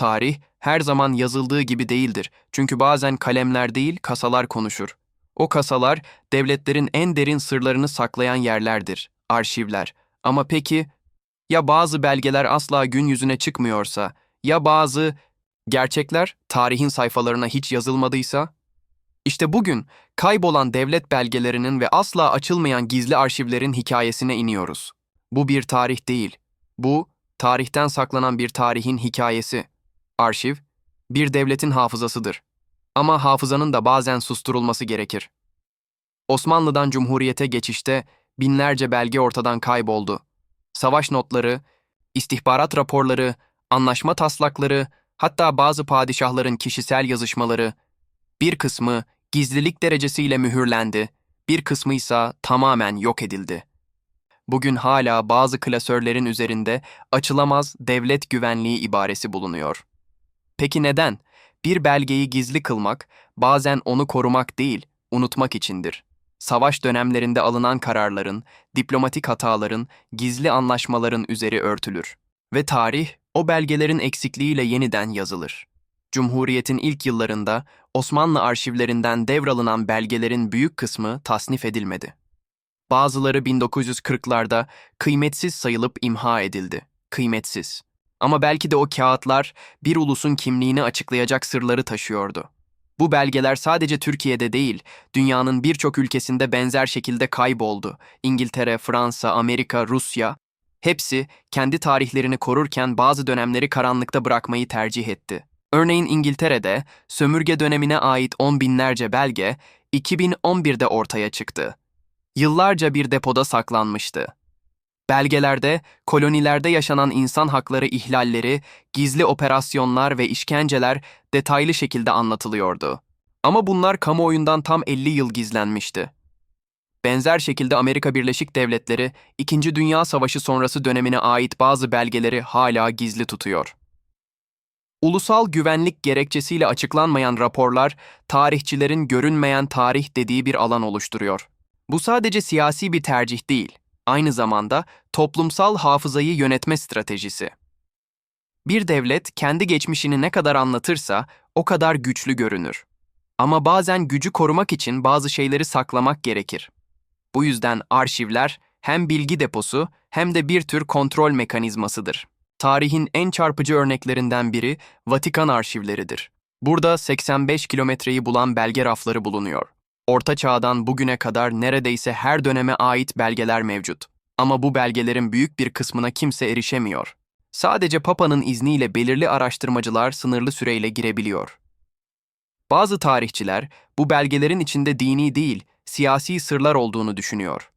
Tarih her zaman yazıldığı gibi değildir. Çünkü bazen kalemler değil, kasalar konuşur. O kasalar devletlerin en derin sırlarını saklayan yerlerdir, arşivler. Ama peki ya bazı belgeler asla gün yüzüne çıkmıyorsa, ya bazı gerçekler tarihin sayfalarına hiç yazılmadıysa? İşte bugün kaybolan devlet belgelerinin ve asla açılmayan gizli arşivlerin hikayesine iniyoruz. Bu bir tarih değil. Bu, tarihten saklanan bir tarihin hikayesi. Arşiv, bir devletin hafızasıdır. Ama hafızanın da bazen susturulması gerekir. Osmanlı'dan Cumhuriyete geçişte binlerce belge ortadan kayboldu. Savaş notları, istihbarat raporları, anlaşma taslakları, hatta bazı padişahların kişisel yazışmaları, bir kısmı gizlilik derecesiyle mühürlendi, bir kısmı ise tamamen yok edildi. Bugün hala bazı klasörlerin üzerinde açılamaz devlet güvenliği ibaresi bulunuyor. Peki neden? Bir belgeyi gizli kılmak bazen onu korumak değil, unutmak içindir. Savaş dönemlerinde alınan kararların, diplomatik hataların, gizli anlaşmaların üzeri örtülür ve tarih o belgelerin eksikliğiyle yeniden yazılır. Cumhuriyetin ilk yıllarında Osmanlı arşivlerinden devralınan belgelerin büyük kısmı tasnif edilmedi. Bazıları 1940'larda kıymetsiz sayılıp imha edildi. Kıymetsiz. Ama belki de o kağıtlar bir ulusun kimliğini açıklayacak sırları taşıyordu. Bu belgeler sadece Türkiye'de değil, dünyanın birçok ülkesinde benzer şekilde kayboldu. İngiltere, Fransa, Amerika, Rusya, hepsi kendi tarihlerini korurken bazı dönemleri karanlıkta bırakmayı tercih etti. Örneğin İngiltere'de sömürge dönemine ait on binlerce belge 2011'de ortaya çıktı. Yıllarca bir depoda saklanmıştı. Belgelerde kolonilerde yaşanan insan hakları ihlalleri, gizli operasyonlar ve işkenceler detaylı şekilde anlatılıyordu. Ama bunlar kamuoyundan tam 50 yıl gizlenmişti. Benzer şekilde Amerika Birleşik Devletleri, İkinci Dünya Savaşı sonrası dönemine ait bazı belgeleri hala gizli tutuyor. Ulusal güvenlik gerekçesiyle açıklanmayan raporlar, tarihçilerin görünmeyen tarih dediği bir alan oluşturuyor. Bu sadece siyasi bir tercih değil, aynı zamanda toplumsal hafızayı yönetme stratejisi. Bir devlet kendi geçmişini ne kadar anlatırsa o kadar güçlü görünür. Ama bazen gücü korumak için bazı şeyleri saklamak gerekir. Bu yüzden arşivler hem bilgi deposu hem de bir tür kontrol mekanizmasıdır. Tarihin en çarpıcı örneklerinden biri Vatikan arşivleridir. Burada 85 kilometreyi bulan belge rafları bulunuyor. Orta Çağ'dan bugüne kadar neredeyse her döneme ait belgeler mevcut. Ama bu belgelerin büyük bir kısmına kimse erişemiyor. Sadece Papa'nın izniyle belirli araştırmacılar sınırlı süreyle girebiliyor. Bazı tarihçiler bu belgelerin içinde dini değil, siyasi sırlar olduğunu düşünüyor.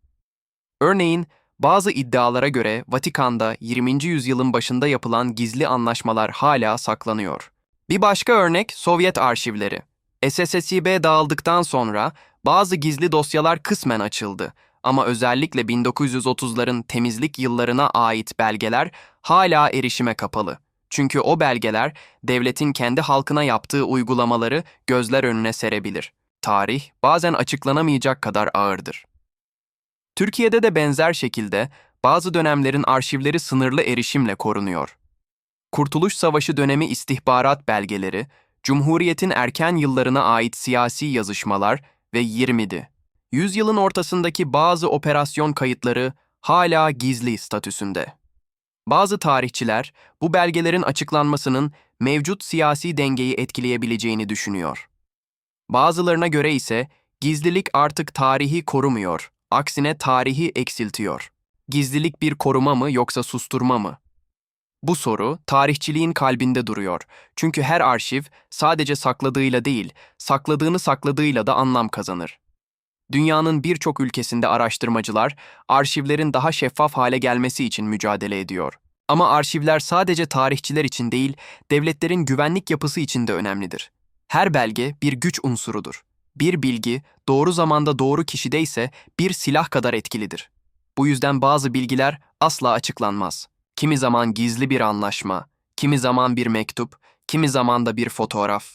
Örneğin, bazı iddialara göre Vatikan'da 20. yüzyılın başında yapılan gizli anlaşmalar hala saklanıyor. Bir başka örnek Sovyet arşivleri. SSSİB dağıldıktan sonra bazı gizli dosyalar kısmen açıldı ama özellikle 1930'ların temizlik yıllarına ait belgeler hala erişime kapalı. Çünkü o belgeler devletin kendi halkına yaptığı uygulamaları gözler önüne serebilir. Tarih bazen açıklanamayacak kadar ağırdır. Türkiye'de de benzer şekilde bazı dönemlerin arşivleri sınırlı erişimle korunuyor. Kurtuluş Savaşı dönemi istihbarat belgeleri, Cumhuriyet'in erken yıllarına ait siyasi yazışmalar ve 20'di. Yüzyılın ortasındaki bazı operasyon kayıtları hala gizli statüsünde. Bazı tarihçiler bu belgelerin açıklanmasının mevcut siyasi dengeyi etkileyebileceğini düşünüyor. Bazılarına göre ise gizlilik artık tarihi korumuyor, aksine tarihi eksiltiyor. Gizlilik bir koruma mı yoksa susturma mı? Bu soru tarihçiliğin kalbinde duruyor. Çünkü her arşiv sadece sakladığıyla değil, sakladığını sakladığıyla da anlam kazanır. Dünyanın birçok ülkesinde araştırmacılar arşivlerin daha şeffaf hale gelmesi için mücadele ediyor. Ama arşivler sadece tarihçiler için değil, devletlerin güvenlik yapısı için de önemlidir. Her belge bir güç unsurudur. Bir bilgi doğru zamanda doğru kişide ise bir silah kadar etkilidir. Bu yüzden bazı bilgiler asla açıklanmaz. Kimi zaman gizli bir anlaşma, kimi zaman bir mektup, kimi zaman da bir fotoğraf.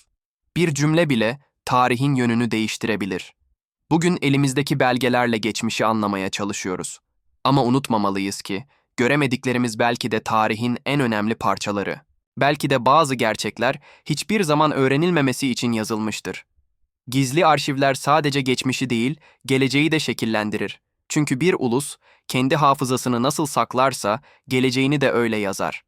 Bir cümle bile tarihin yönünü değiştirebilir. Bugün elimizdeki belgelerle geçmişi anlamaya çalışıyoruz. Ama unutmamalıyız ki göremediklerimiz belki de tarihin en önemli parçaları. belki de bazı gerçekler hiçbir zaman öğrenilmemesi için yazılmıştır. Gizli arşivler sadece geçmişi değil, geleceği de şekillendirir. Çünkü bir ulus kendi hafızasını nasıl saklarsa geleceğini de öyle yazar.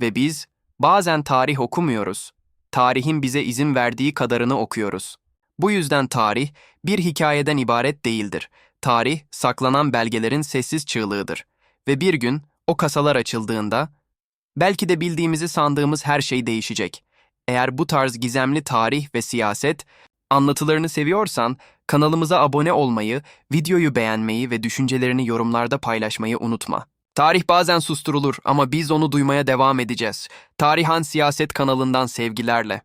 Ve biz bazen tarih okumuyoruz. Tarihin bize izin verdiği kadarını okuyoruz. Bu yüzden tarih bir hikayeden ibaret değildir. Tarih saklanan belgelerin sessiz çığlığıdır. Ve bir gün o kasalar açıldığında belki de bildiğimizi sandığımız her şey değişecek. Eğer bu tarz gizemli tarih ve siyaset anlatılarını seviyorsan kanalımıza abone olmayı, videoyu beğenmeyi ve düşüncelerini yorumlarda paylaşmayı unutma. Tarih bazen susturulur ama biz onu duymaya devam edeceğiz. Tarihan Siyaset kanalından sevgilerle.